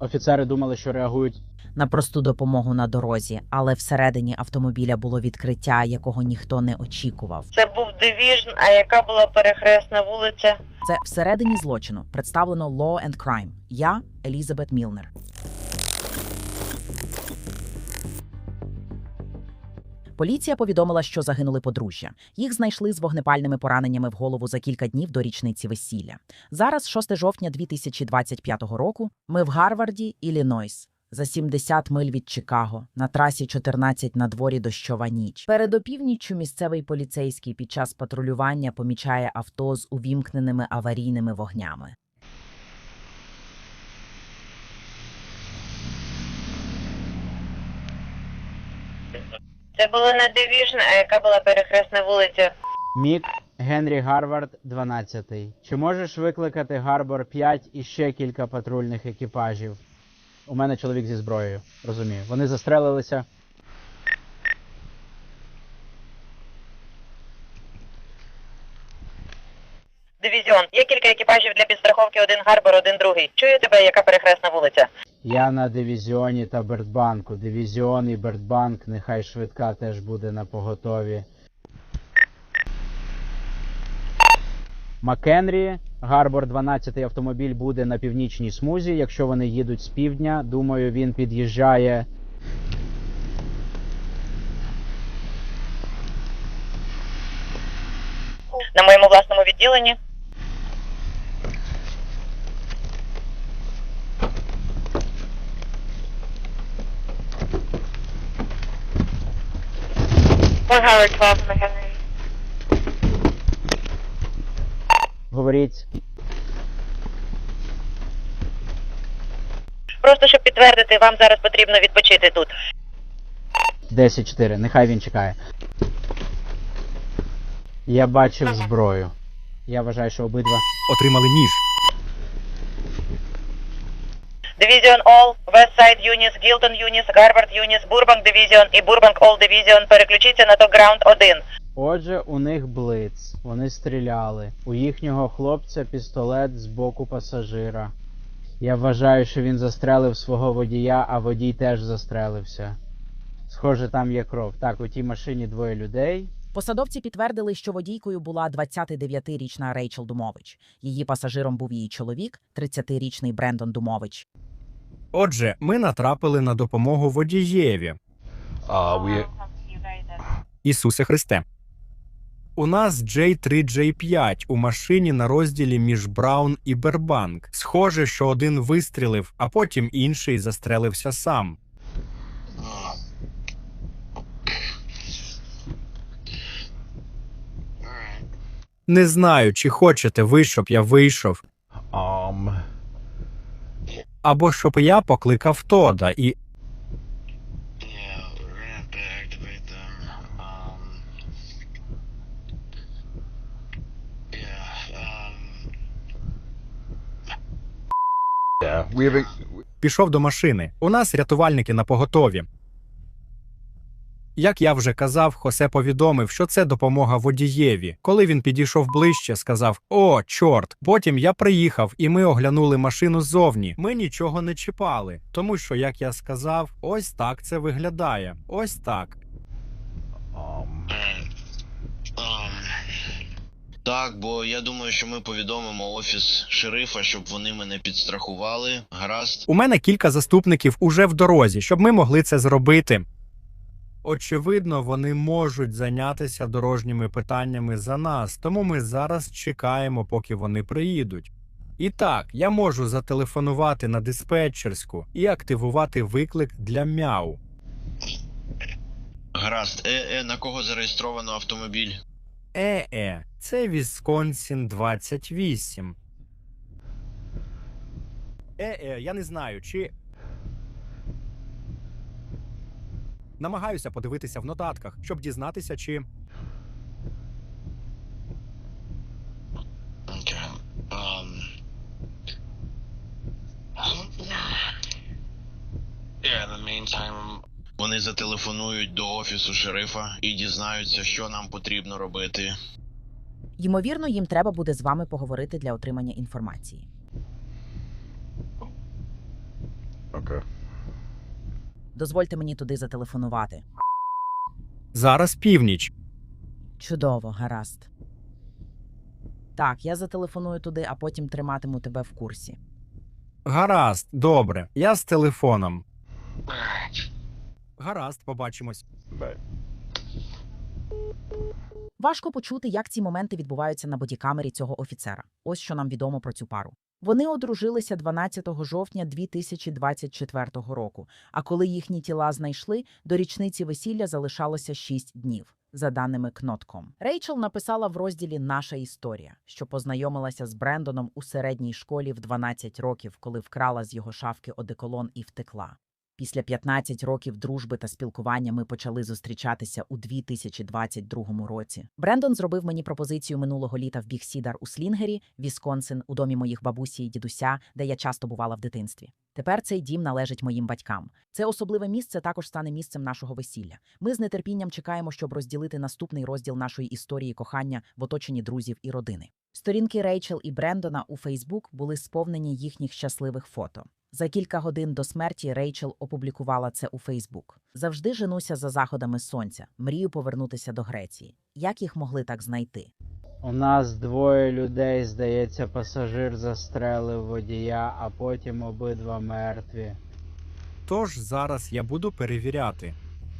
Офіцери думали, що реагують на просту допомогу на дорозі, але всередині автомобіля було відкриття, якого ніхто не очікував. Це був дивіжн, а яка була перехресна вулиця? Це всередині злочину представлено Law and Crime. Я Елізабет Мілнер. Поліція повідомила, що загинули подружжя. Їх знайшли з вогнепальними пораненнями в голову за кілька днів до річниці весілля. Зараз, 6 жовтня 2025 року, ми в Гарварді, Іллінойс. За 70 миль від Чикаго на трасі 14 на дворі дощова ніч. Перед опівніччю місцевий поліцейський під час патрулювання помічає авто з увімкненими аварійними вогнями. Це було на Division, а яка була перехресна вулиця? Мік Генрі Гарвард, 12. Чи можеш викликати Гарбор 5 і ще кілька патрульних екіпажів? У мене чоловік зі зброєю, розумію. Вони застрелилися. Дивізіон. Є кілька екіпажів для підстраховки, один гарбор, один другий. Чую тебе, яка перехресна вулиця? Я на дивізіоні та Бертбанку. Дивізіон і Бертбанк, нехай швидка теж буде на поготові. Макенрі, Гарбор 12 автомобіль буде на північній смузі. Якщо вони їдуть з півдня, думаю, він під'їжджає. На моєму власному відділенні. One Howard 12 McHenry. Говоріть, Просто щоб підтвердити, вам зараз потрібно відпочити тут. 10-4, нехай він чекає. Я бачив зброю. Я вважаю, що обидва. Отримали ніж. Division All, West Side Unis, Gilton Unis, Гарвард Unis, Burbank Division і Burbank All Division переключіться на то Ground 1. Отже, у них блиц. Вони стріляли. У їхнього хлопця пістолет з боку пасажира. Я вважаю, що він застрелив свого водія, а водій теж застрелився. Схоже, там є кров. Так, у тій машині двоє людей. Посадовці підтвердили, що водійкою була 29-річна Рейчел Думович. Її пасажиром був її чоловік, 30-річний Брендон Думович. Отже, ми натрапили на допомогу водієві. Uh, we Ісусе Христе. У нас J3J5 у машині на розділі між Браун і Бербанк. Схоже, що один вистрілив, а потім інший застрелився сам. Не знаю, чи хочете ви, щоб я вийшов, um або щоб я покликав Тода і. Пішов до машини. У нас рятувальники на поготові. Як я вже казав, Хосе повідомив, що це допомога водієві. Коли він підійшов ближче, сказав: О, чорт! Потім я приїхав, і ми оглянули машину ззовні. Ми нічого не чіпали, тому що, як я сказав, ось так це виглядає. Ось так. так, бо я думаю, що ми повідомимо офіс шерифа, щоб вони мене підстрахували. Гаразд. У мене кілька заступників уже в дорозі, щоб ми могли це зробити. Очевидно, вони можуть зайнятися дорожніми питаннями за нас, тому ми зараз чекаємо, поки вони приїдуть. І так, я можу зателефонувати на диспетчерську і активувати виклик для мяу. Гаразд. Е, е, на кого зареєстровано автомобіль? Е-е, це Вісконсін 28. Е-е, я не знаю, чи. Намагаюся подивитися в нотатках, щоб дізнатися, чи. Окей. Um. Вони зателефонують до офісу шерифа і дізнаються, що нам потрібно робити. Ймовірно, їм треба буде з вами поговорити для отримання інформації. Okay. Дозвольте мені туди зателефонувати. Зараз північ. Чудово, гаразд. Так, я зателефоную туди, а потім триматиму тебе в курсі. Гаразд, добре. Я з телефоном. Гаразд, побачимось. Важко почути, як ці моменти відбуваються на бодікамері цього офіцера. Ось що нам відомо про цю пару. Вони одружилися 12 жовтня 2024 року. А коли їхні тіла знайшли, до річниці весілля залишалося 6 днів. За даними Кнотком, Рейчел написала в розділі Наша історія, що познайомилася з Брендоном у середній школі в 12 років, коли вкрала з його шафки одеколон і втекла. Після 15 років дружби та спілкування ми почали зустрічатися у 2022 році. Брендон зробив мені пропозицію минулого літа в Біг Сідар у Слінгері, Вісконсин, у домі моїх бабусі і дідуся, де я часто бувала в дитинстві. Тепер цей дім належить моїм батькам. Це особливе місце також стане місцем нашого весілля. Ми з нетерпінням чекаємо, щоб розділити наступний розділ нашої історії кохання в оточенні друзів і родини. Сторінки Рейчел і Брендона у Фейсбук були сповнені їхніх щасливих фото. За кілька годин до смерті Рейчел опублікувала це у Фейсбук. Завжди женуся за заходами сонця. Мрію повернутися до Греції. Як їх могли так знайти? У нас двоє людей, здається, пасажир застрелив водія, а потім обидва мертві. Тож зараз я буду перевіряти.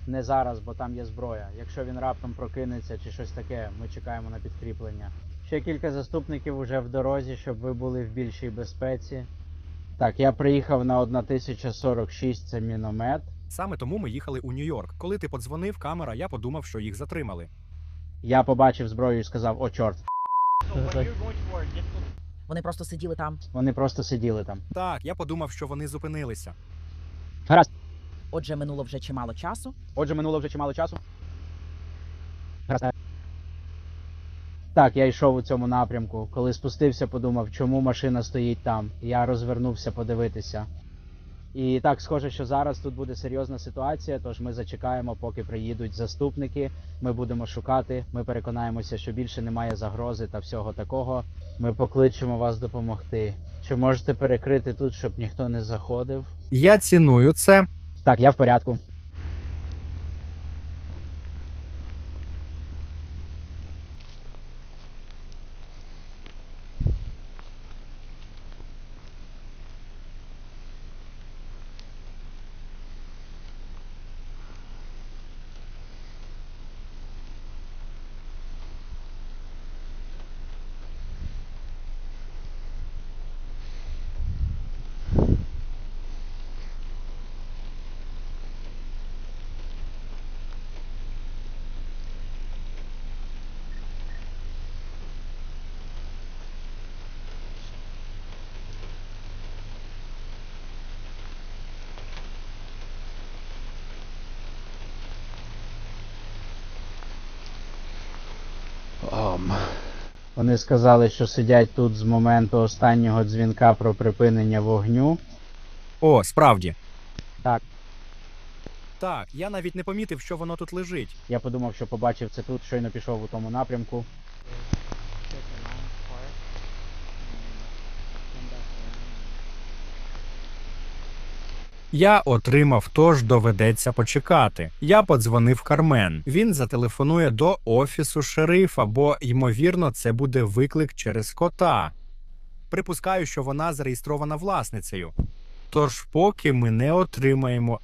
Не зараз, бо там є зброя. Якщо він раптом прокинеться чи щось таке, ми чекаємо на підкріплення. Ще кілька заступників уже в дорозі, щоб ви були в більшій безпеці. Так, я приїхав на 1046, це міномет. Саме тому ми їхали у Нью-Йорк. Коли ти подзвонив камера, я подумав, що їх затримали. Я побачив зброю і сказав: о, чорт. Вони просто сиділи там. Вони просто сиділи там. Так, я подумав, що вони зупинилися. Гаразд. Отже, минуло вже чимало часу. Отже, минуло вже чимало часу. Гаразд. Так, я йшов у цьому напрямку. Коли спустився, подумав, чому машина стоїть там. Я розвернувся подивитися. І так, схоже, що зараз тут буде серйозна ситуація, тож ми зачекаємо, поки приїдуть заступники. Ми будемо шукати. Ми переконаємося, що більше немає загрози та всього такого. Ми покличемо вас допомогти. Чи можете перекрити тут, щоб ніхто не заходив? Я ціную це. Так, я в порядку. Um, Вони сказали, що сидять тут з моменту останнього дзвінка про припинення вогню. О, справді. Так. Так, я навіть не помітив, що воно тут лежить. Я подумав, що побачив це тут, щойно пішов у тому напрямку. Я отримав, тож доведеться почекати. Я подзвонив Кармен. Він зателефонує до офісу шерифа, бо ймовірно це буде виклик через кота. Припускаю, що вона зареєстрована власницею. Тож, поки ми не отримаємо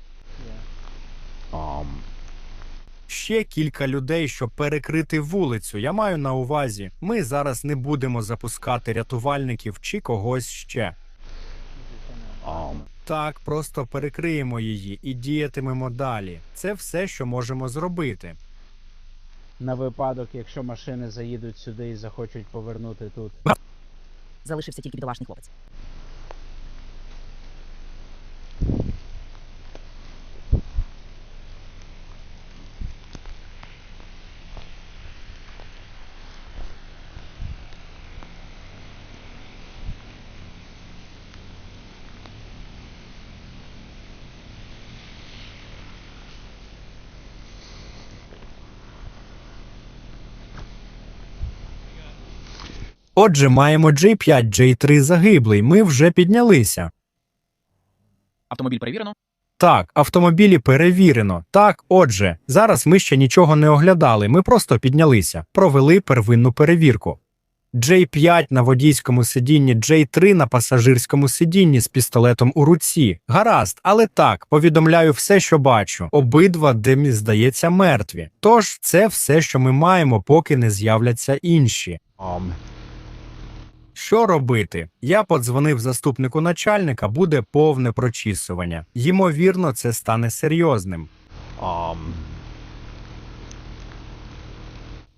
ще кілька людей, щоб перекрити вулицю. Я маю на увазі, ми зараз не будемо запускати рятувальників чи когось ще. um, Так, просто перекриємо її і діятимемо далі. Це все, що можемо зробити. На випадок, якщо машини заїдуть сюди і захочуть повернути тут. Залишився тільки бідолашний хлопець. Отже, маємо J5, J3 загиблий. Ми вже піднялися. Автомобіль перевірено. Так, автомобілі перевірено. Так, отже, зараз ми ще нічого не оглядали. Ми просто піднялися, провели первинну перевірку. J5 на водійському сидінні, J3 на пасажирському сидінні з пістолетом у руці. Гаразд, але так, повідомляю все, що бачу. Обидва, де мені здається, мертві. Тож це все, що ми маємо, поки не з'являться інші. Um. Що робити? Я подзвонив заступнику начальника, буде повне прочісування. Ймовірно, це стане серйозним. Um.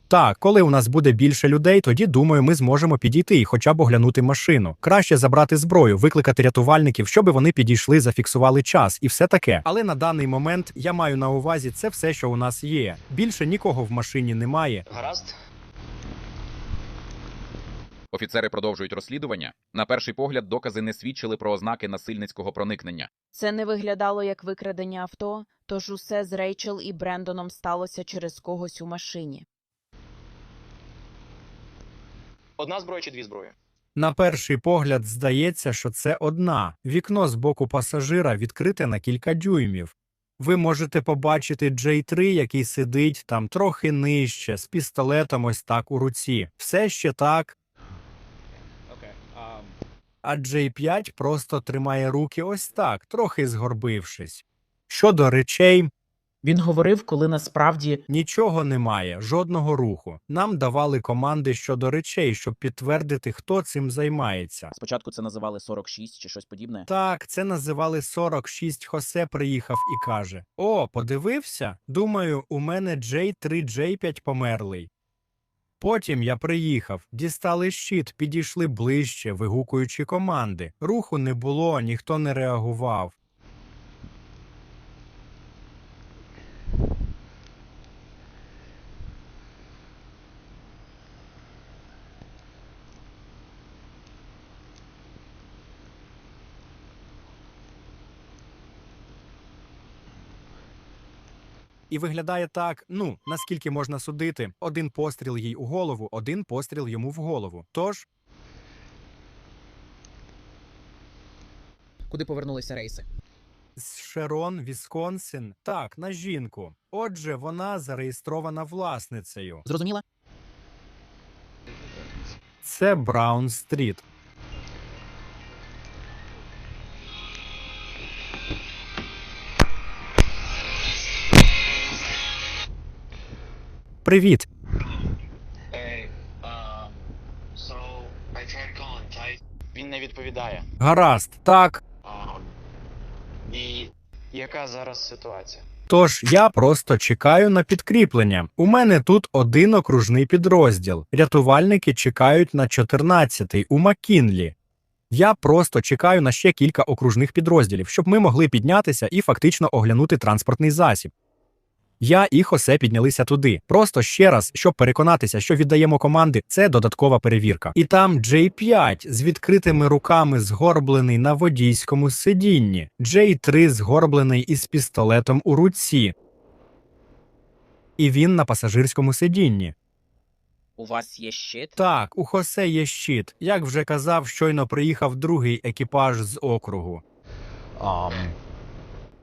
Так, коли у нас буде більше людей, тоді думаю, ми зможемо підійти і хоча б оглянути машину. Краще забрати зброю, викликати рятувальників, щоб вони підійшли, зафіксували час і все таке. Але на даний момент я маю на увазі це все, що у нас є. Більше нікого в машині немає. Гаразд? Офіцери продовжують розслідування. На перший погляд, докази не свідчили про ознаки насильницького проникнення. Це не виглядало як викрадення авто, тож усе з Рейчел і Брендоном сталося через когось у машині. Одна зброя чи дві зброї? На перший погляд здається, що це одна. Вікно з боку пасажира відкрите на кілька дюймів. Ви можете побачити J3, який сидить там трохи нижче, з пістолетом ось так у руці. Все ще так. А J5 просто тримає руки ось так, трохи згорбившись. Щодо речей, Він говорив, коли насправді нічого немає, жодного руху. Нам давали команди щодо речей, щоб підтвердити, хто цим займається. Спочатку це називали 46 чи щось подібне. Так, це називали 46. Хосе приїхав і каже: О, подивився? Думаю, у мене J3, J5 померлий. Потім я приїхав, дістали щит, підійшли ближче, вигукуючи команди. Руху не було, ніхто не реагував. І виглядає так: ну наскільки можна судити, один постріл їй у голову, один постріл йому в голову. Тож Куди повернулися рейси? з Шерон, Вісконсин, так, на жінку. Отже, вона зареєстрована власницею. Зрозуміла? Це Браун Стріт. Привіт. Tyson. Він не відповідає. Гаразд, так. Um, і яка зараз ситуація? Тож я просто чекаю на підкріплення. У мене тут один окружний підрозділ. Рятувальники чекають на 14-й у Маккінлі. Я просто чекаю на ще кілька окружних підрозділів, щоб ми могли піднятися і фактично оглянути транспортний засіб. Я і Хосе піднялися туди. Просто ще раз, щоб переконатися, що віддаємо команди, це додаткова перевірка. І там J5 з відкритими руками згорблений на водійському сидінні, J3 згорблений із пістолетом у руці. І він на пасажирському сидінні. у вас є щит. Так, у Хосе є щит. Як вже казав, щойно приїхав другий екіпаж з округу. Um.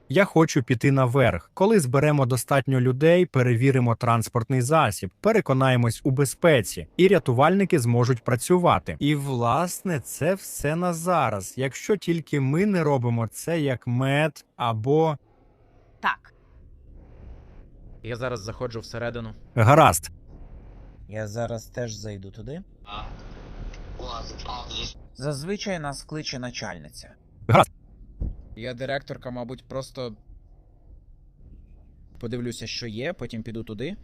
Я хочу піти наверх. Коли зберемо достатньо людей, перевіримо транспортний засіб, переконаємось у безпеці, і рятувальники зможуть працювати. І власне це все на зараз. Якщо тільки ми не робимо це як мед або Так, Я зараз заходжу всередину. гаразд. Я зараз теж зайду туди. Зазвичай нас кличе начальниця. Я директорка, мабуть, просто подивлюся, що є, потім піду туди.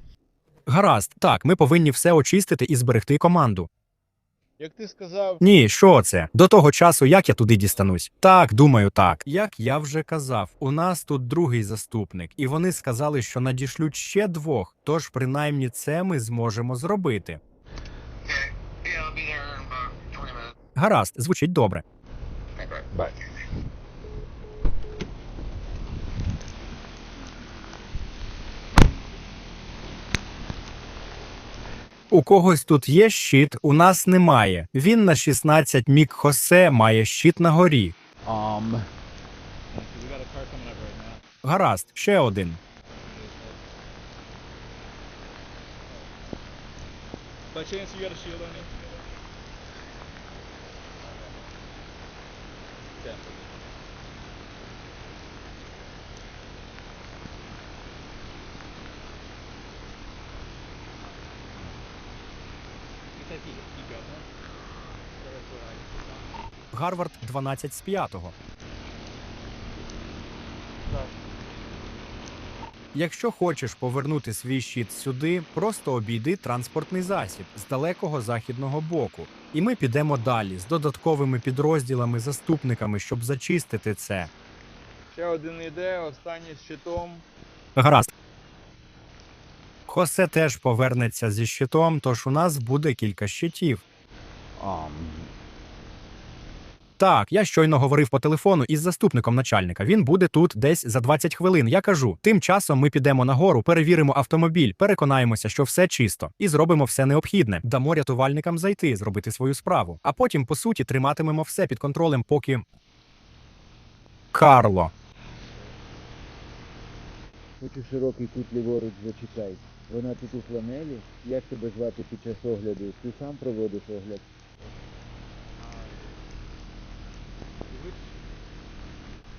Гаразд, так, ми повинні все очистити і зберегти команду. Як ти сказав, Ні, що це? До того часу, як я туди дістанусь? Так, думаю, так. Як я вже казав, у нас тут другий заступник, і вони сказали, що надішлють ще двох. Тож, принаймні, це ми зможемо зробити. Yeah, I'll be there in about 20 minutes. Гаразд, звучить добре. Bye. У когось тут є щит, у нас немає. Він на 16 мік Хосе має щит на горі. Um. Гаразд, ще один. By chance, you got a shield on you? Yeah. You said keep, keep going. That's what I- Гарвард 12 з 5. Якщо хочеш повернути свій щит сюди, просто обійди транспортний засіб з далекого західного боку, і ми підемо далі з додатковими підрозділами, заступниками, щоб зачистити це. Ще один іде, останній з щитом. Гаразд. Хосе теж повернеться зі щитом, тож у нас буде кілька щитів. Um, Так, я щойно говорив по телефону із заступником начальника. Він буде тут десь за 20 хвилин. Я кажу: тим часом ми підемо нагору, перевіримо автомобіль, переконаємося, що все чисто, і зробимо все необхідне. Дамо рятувальникам зайти, зробити свою справу. А потім, по суті, триматимемо все під контролем, поки. Карло. Хочу широкий кут ліворуч зачекай. Вона тут у фланелі. Як тебе звати під час огляду? Ти сам проводиш огляд?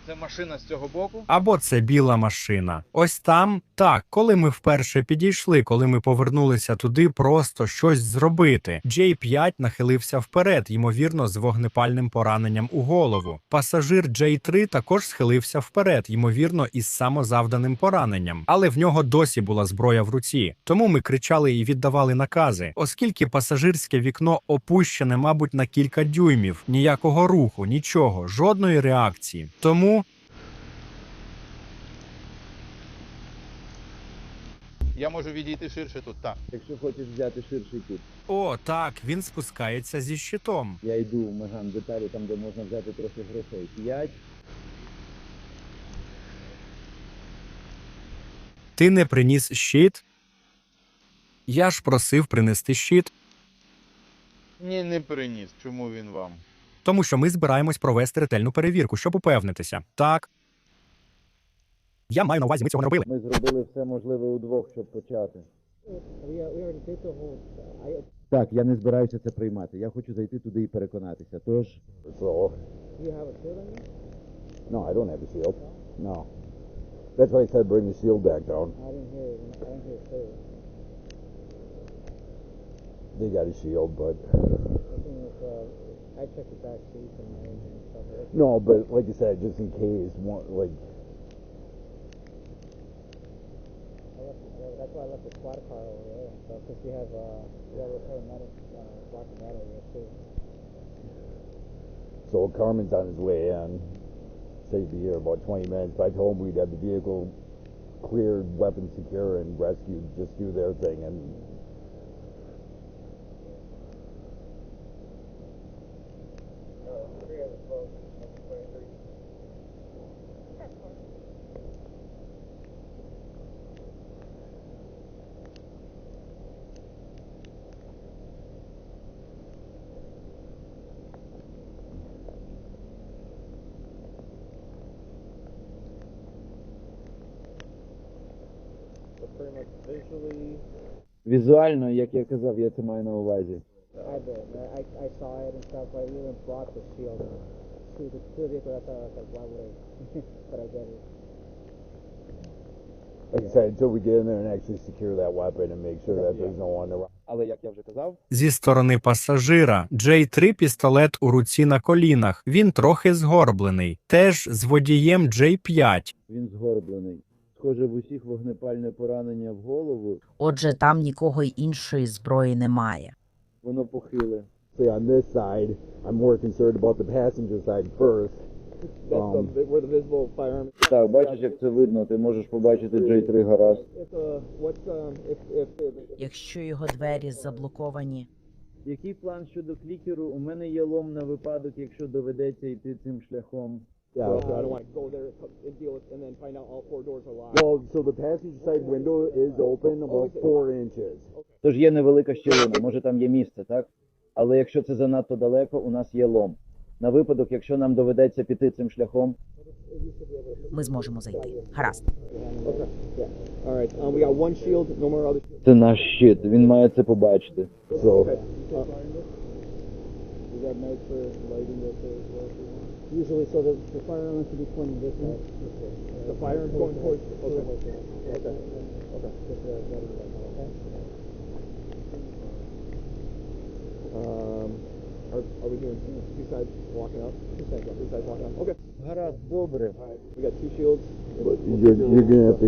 Це машина з цього боку. Або це біла машина. Ось там так, коли ми вперше підійшли, коли ми повернулися туди, просто щось зробити. J5 нахилився вперед, ймовірно, з вогнепальним пораненням у голову. Пасажир J3 також схилився вперед, ймовірно, із самозавданим пораненням, але в нього досі була зброя в руці. Тому ми кричали і віддавали накази, оскільки пасажирське вікно опущене, мабуть, на кілька дюймів, ніякого руху, нічого, жодної реакції. Тому Я можу відійти ширше тут. Так. Якщо хочеш взяти ширший кут. О, так, він спускається зі щитом. Я йду в Меган деталі, там де можна взяти трохи грошей. П'ять. Ти не приніс щит? Я ж просив принести щит, Ні, не приніс. Чому він вам? тому що ми збираємось провести ретельну перевірку, щоб упевнитися. Так. Я маю на увазі, ми цього не робили. Ми зробили все можливе удвох, щоб почати. Так, я не збираюся це приймати. Я хочу зайти туди і переконатися. Тож. No, I don't have a shield. No. That's why I said bring the shield back down. I didn't hear it. I didn't hear it clearly. They got a shield, but. I checked the back seats and everything. No, but like I said, just in case, one, like. That's why I left the squad car over there stuff, because we have, uh, we have repair medic, uh, blocking that area too. So Carmen's on his way in. Said he'd be here about 20 minutes. But I told him we'd have the vehicle cleared, weapons secure, and rescued. Just do their thing. And Візуально, як я казав, я це маю на увазі. I did, I, I saw it and stuff, I even brought the shield to the, to the vehicle, that's why I was like, why would I? But I get it. like I said, until we get in there and actually secure that weapon and make sure that there's no one around. Але як я вже казав, Зі сторони пасажира J3 пістолет у руці на колінах. Він трохи згорблений. Теж з водієм J5. він згорблений. Схоже, в усіх вогнепальне поранення в голову, Отже, там нікого й іншої зброї немає. воно похиле. See, on this side, I'm more concerned about the passenger side first. That's Um, the, where the visible firearm. Так, бачиш, як це видно, ти можеш побачити J3 гаразд. If, uh, what's, um, if, if, if Якщо його двері заблоковані, Який план щодо клікеру? У мене є лом на випадок, якщо доведеться йти цим шляхом. Yeah. I don't want to go there and deal with, and then find out all four doors are locked. Well, so the passenger side window is open about four inches. Тож є невелика щілина, може там є місце, так? Але якщо це занадто далеко, у нас є лом. На випадок, якщо нам доведеться піти цим шляхом, Ми зможемо зайти. Гаразд. Okay. Yeah. All right. Um, we got one shield. No more other. Це наш щит, він має це побачити. So, Okay. Uh, we got nights for lighting this as well. if you want. Usually, so the, the fire alarm should be pointing this way. The fire is going towards. Okay. Okay. Um, are, are we doing two, two sides walking up? Two sides, two sides walking up. Okay. гаразд, добре. We got two shields. But you're, you're gonna have to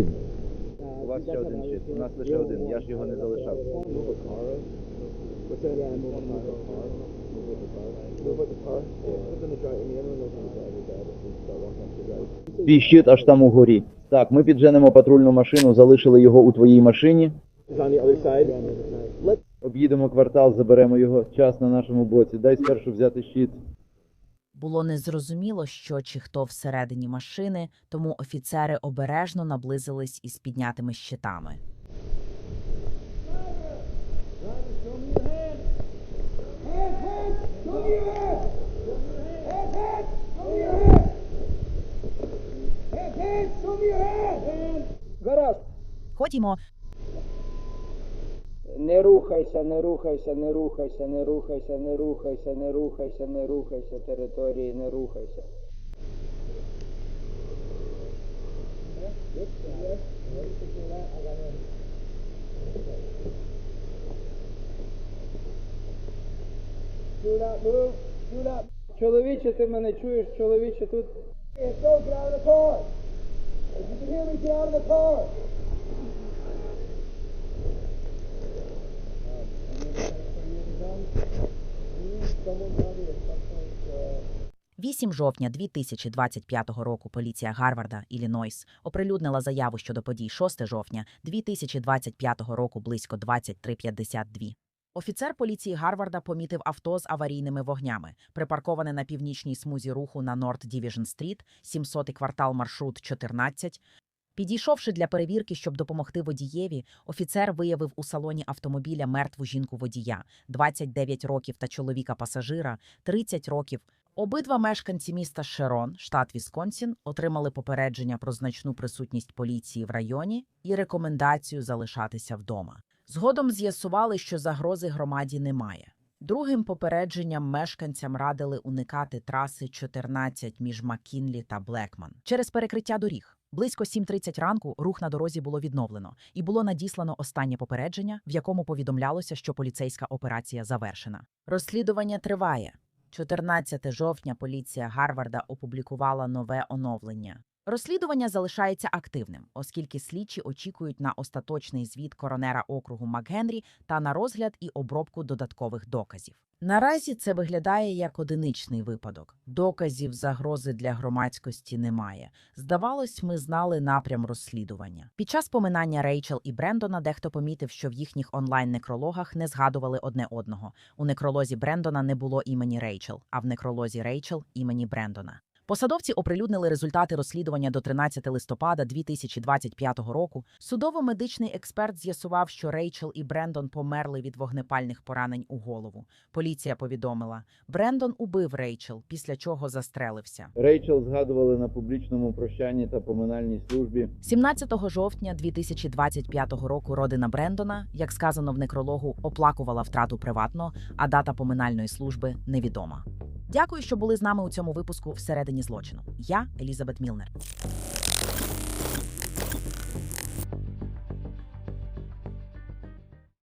У вас ще один щит, у нас лише один, я ж його не залишав. Move a car. What's that? Yeah, move a car. Move with the car. Move with the car. Твій щит аж там угорі. Так, ми підженемо патрульну машину, залишили його у твоїй машині. Об'їдемо квартал, заберемо його. Час на нашому боці. Дай спершу взяти щит. Було незрозуміло, що чи хто всередині машини, тому офіцери обережно наблизились із піднятими щитами. Ходімо, Не рухайся, не рухайся, не рухайся, не рухайся, не рухайся, не рухайся, не рухайся, території, не рухайся. Чоловіче, ти мене чуєш, чоловіче, тут. – 8 жовтня 2025 року поліція Гарварда, Іллінойс, оприлюднила заяву щодо подій 6 жовтня 2025 року близько 23.52. Офіцер поліції Гарварда помітив авто з аварійними вогнями, припарковане на північній смузі руху на Норт Дівіжн Стріт, 700 квартал маршрут 14. Підійшовши для перевірки, щоб допомогти водієві, офіцер виявив у салоні автомобіля мертву жінку водія, 29 років та чоловіка-пасажира, 30 років. Обидва мешканці міста Шерон, штат Вісконсін, отримали попередження про значну присутність поліції в районі і рекомендацію залишатися вдома. Згодом з'ясували, що загрози громаді немає. Другим попередженням мешканцям радили уникати траси 14 між Маккінлі та Блекман через перекриття доріг. Близько 7.30 ранку рух на дорозі було відновлено, і було надіслано останнє попередження, в якому повідомлялося, що поліцейська операція завершена. Розслідування триває. 14 жовтня поліція Гарварда опублікувала нове оновлення. Розслідування залишається активним, оскільки слідчі очікують на остаточний звіт коронера округу МакГенрі та на розгляд і обробку додаткових доказів. Наразі це виглядає як одиничний випадок. Доказів загрози для громадськості немає. Здавалось, ми знали напрям розслідування. Під час поминання Рейчел і Брендона дехто помітив, що в їхніх онлайн-некрологах не згадували одне одного. У некролозі Брендона не було імені Рейчел, а в некролозі Рейчел імені Брендона. Посадовці оприлюднили результати розслідування до 13 листопада 2025 року. Судово-медичний експерт з'ясував, що Рейчел і Брендон померли від вогнепальних поранень у голову. Поліція повідомила, Брендон убив Рейчел, після чого застрелився. Рейчел згадували на публічному прощанні та поминальній службі. 17 жовтня 2025 року родина Брендона, як сказано в некрологу, оплакувала втрату приватно, а дата поминальної служби невідома. Дякую, що були з нами у цьому випуску всередині злочину. Я Елізабет Мілнер.